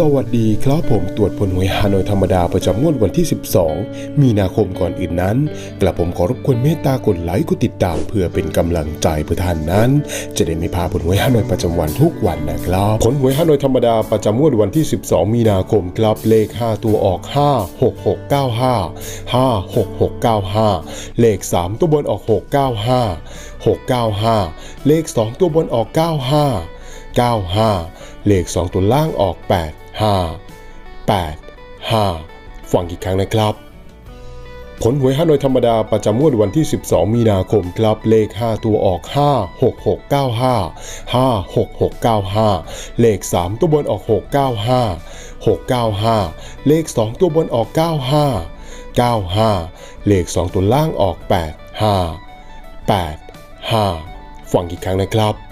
สวัสดีครับผมตรวจผลหวยฮานอยธรรมดาประจำงวดวันที่ 12 มีนาคมก่อนอื่นนั้น กระผมขอรบกวนเมตตากดไลค์กดติดตามเพื่อเป็นกำลังใจเพื่อท่านนั้น จะได้ไม่พลาดผลหวยฮานอยประจำวันทุกวันนะครับผลหวยฮานอยธรรมดาประจำงวดวันที่ 12 มีนาคมครับเลข 5 ตัวออก 5 6 6 9 5 5 6 6 9 5 เลข 3 ตัวบนออก 6 9 5 6 9 5 เลข 2 ตัวบนออก 95 95 เลข 2 ตัวล่างออก 8 5 8 5 ฟังอีกครั้งนะครับ ผลหวยฮานอยธรรมดาประจำงวดวันที่ 12 มีนาคมครับ เลข 5 ตัวออก 5 6 6 9 5 5 6 6 9 5 เลข 3 ตัวบนออก 6 9 5 6 9 5 เลข 2 ตัวบนออก 95 95 เลข 2 ตัวล่างออก 8 5 8 5 ฟังอีกครั้งนะครับ